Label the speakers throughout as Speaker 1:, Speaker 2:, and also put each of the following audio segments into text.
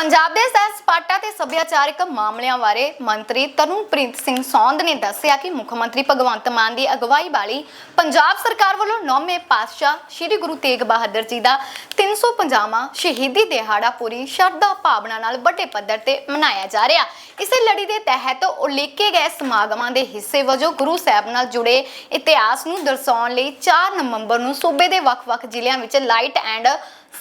Speaker 1: ਪੰਜਾਬ ਦੇ ਸੈਰ ਸਪਾਟਾ ਤੇ ਸੱਭਿਆਚਾਰਕ ਮਾਮਲਿਆਂ ਬਾਰੇ ਮੰਤਰੀ ਤਰੁਣਪ੍ਰੀਤ ਸਿੰਘ ਸੌਂਦ ਨੇ ਦੱਸਿਆ ਕਿ ਮੁੱਖ ਮੰਤਰੀ ਭਗਵੰਤ ਮਾਨ ਦੀ ਅਗਵਾਈ ਵਾਲੀ ਪੰਜਾਬ ਸਰਕਾਰ ਵੱਲੋਂ ਨੌਵੇਂ ਪਾਤਸ਼ਾਹ ਸ੍ਰੀ ਗੁਰੂ ਤੇਗ ਬਹਾਦਰ ਜੀ ਦਾ 350ਵਾਂ ਸ਼ਹੀਦੀ ਦਿਹਾੜਾ ਪੂਰੀ ਸ਼ਰਧਾ ਭਾਵਨਾ ਨਾਲ ਵੱਡੇ ਪੱਧਰ ਤੇ ਮਨਾਇਆ ਜਾ ਰਿਹਾ। ਇਸੇ ਲੜੀ ਦੇ ਤਹਿਤ ਉਲੀਕੇ ਗਏ ਸਮਾਗਮਾਂ ਦੇ ਹਿੱਸੇ ਵਜੋਂ ਗੁਰੂ ਸਾਹਿਬ ਨਾਲ ਜੁੜੇ ਇਤਿਹਾਸ ਨੂੰ ਦਰਸਾਉਣ ਲਈ 4 ਨਵੰਬਰ ਨੂੰ ਸੂਬੇ ਦੇ ਵੱਖ-ਵੱਖ ਜ਼ਿਲ੍ਹਿਆਂ ਵਿੱਚ ਲਾਈਟ ਐਂਡ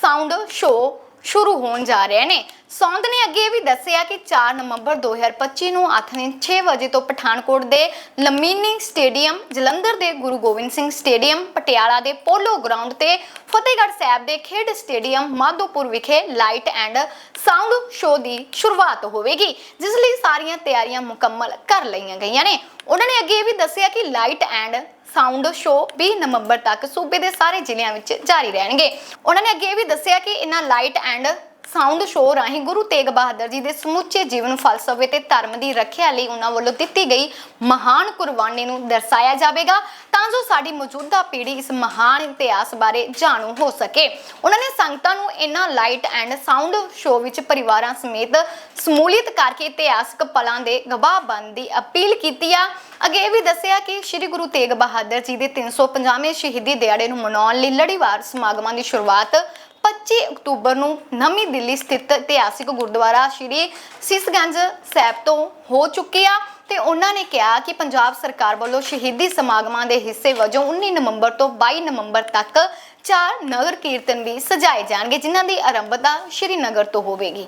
Speaker 1: ਸਾਊਂਡ ਸ਼ੋਅ ਸ਼ੁਰੂ ਹੋਣ ਜਾ ਰਹੇ ਨੇ। ਸੌਂਦ ਨੇ ਅੱਗੇ ਇਹ ਵੀ ਦੱਸਿਆ ਕਿ 4 ਨਵੰਬਰ 2025 ਨੂੰ ਆਥਣੇ 6 ਵਜੇ ਤੋਂ ਪਠਾਨਕੋਟ ਦੇ ਲਮੀਨੀ ਸਟੇਡੀਅਮ, ਜਲੰਧਰ ਦੇ ਗੁਰੂ ਗੋਬਿੰਦ ਸਿੰਘ ਸਟੇਡੀਅਮ, ਪਟਿਆਲਾ ਦੇ ਪੋਲੋ ਗਰਾਊਂਡ ਤੇ ਫਤਿਹਗੜ੍ਹ ਸਾਹਿਬ ਦੇ ਖੇਡ ਸਟੇਡੀਅਮ ਮਾਧੋਪੁਰ ਵਿਖੇ ਲਾਈਟ ਐਂਡ ਸਾਊਂਡ ਸ਼ੋਅ ਦੀ ਸ਼ੁਰੂਆਤ ਹੋਵੇਗੀ, ਜਿਸ ਲਈ ਸਾਰੀਆਂ ਤਿਆਰੀਆਂ ਮੁਕੰਮਲ ਕਰ ਲਈਆਂ ਗਈਆਂ ਨੇ। ਉਹਨਾਂ ਨੇ ਅੱਗੇ ਇਹ ਵੀ ਦੱਸਿਆ ਕਿ ਲਾਈਟ ਐਂਡ ਸਾਊਂਡ ਸ਼ੋਅ 20 ਨਵੰਬਰ ਤੱਕ ਸੂਬੇ ਦੇ ਸਾਰੇ ਜ਼ਿਲ੍ਹਿਆਂ ਵਿੱਚ ਜਾਰੀ ਰਹਿਣਗੇ। ਉਹਨਾਂ ਨੇ ਅੱਗੇ ਇਹ ਵੀ ਦੱਸਿਆ ਕਿ ਇਹਨਾਂ ਲਾਈਟ ਐਂਡ ਸਾਊਂਡ ਸ਼ੋਅ ਰਾਹੀਂ ਗੁਰੂ ਤੇਗ ਬਹਾਦਰ ਜੀ ਦੇ ਸਮੁੱਚੇ ਜੀਵਨ ਫਲਸਫੇ ਤੇ ਧਰਮ ਦੀ ਰੱਖਿਆ ਲਈ ਉਹਨਾਂ ਵੱਲੋਂ ਦਿੱਤੀ ਗਈ ਮਹਾਨ ਕੁਰਬਾਨੀ ਨੂੰ ਦਰਸਾਇਆ ਜਾਵੇਗਾ, ਤਾਂ ਜੋ ਸਾਡੀ ਮੌਜੂਦਾ ਪੀੜ੍ਹੀ ਇਸ ਮਹਾਨ ਇਤਿਹਾਸ ਬਾਰੇ ਜਾਣੂ ਹੋ ਸਕੇ। ਉਹਨਾਂ ਨੇ ਸੰਗਤਾਂ ਨੂੰ ਇਹਨਾਂ ਲਾਈਟ ਐਂਡ ਸਾਊਂਡ ਸ਼ੋਅ ਵਿੱਚ ਪਰਿਵਾਰਾਂ ਸਮੇਤ ਸਮੂਲੀਅਤ ਕਰਕੇ ਇਤਿਹਾਸਕ ਪਲਾਂ ਦੇ ਗਵਾਹ ਬਣਨ ਦੀ ਅਪੀਲ ਕੀਤੀ ਆ। ਅੱਗੇ ਇਹ ਵੀ ਦੱਸਿਆ ਕਿ ਸ੍ਰੀ ਗੁਰੂ ਤੇਗ ਬਹਾਦਰ ਜੀ ਦੇ 350ਵੇਂ ਸ਼ਹੀਦੀ ਦਿਹਾੜੇ ਨੂੰ ਮਨਾਉਣ ਲਈ ਲੜੀਵਾਰ ਸਮਾਗਮਾਂ ਦੀ ਸ਼ੁਰੂਆਤ 25 ਅਕਤੂਬਰ ਨੂੰ ਨਵੀਂ ਦਿੱਲੀ ਸਥਿਤ ਇਤਿਹਾਸਿਕ ਗੁਰਦੁਆਰਾ ਸ੍ਰੀ ਸਿਸਗੰਜ ਸਾਹਿਬ ਤੋਂ ਹੋ ਚੁੱਕੀ ਆ ਤੇ ਉਹਨਾਂ ਨੇ ਕਿਹਾ ਕਿ ਪੰਜਾਬ ਸਰਕਾਰ ਵੱਲੋਂ ਸ਼ਹੀਦੀ ਸਮਾਗਮਾਂ ਦੇ ਹਿੱਸੇ ਵਜੋਂ 19 ਨਵੰਬਰ ਤੋਂ 22 ਨਵੰਬਰ ਤੱਕ ਚਾਰ ਨਗਰ ਕੀਰਤਨ ਵੀ ਸਜਾਏ ਜਾਣਗੇ, ਜਿਨ੍ਹਾਂ ਦੀ ਆਰੰਭਤਾ ਸ਼੍ਰੀਨਗਰ ਤੋਂ ਹੋਵੇਗੀ।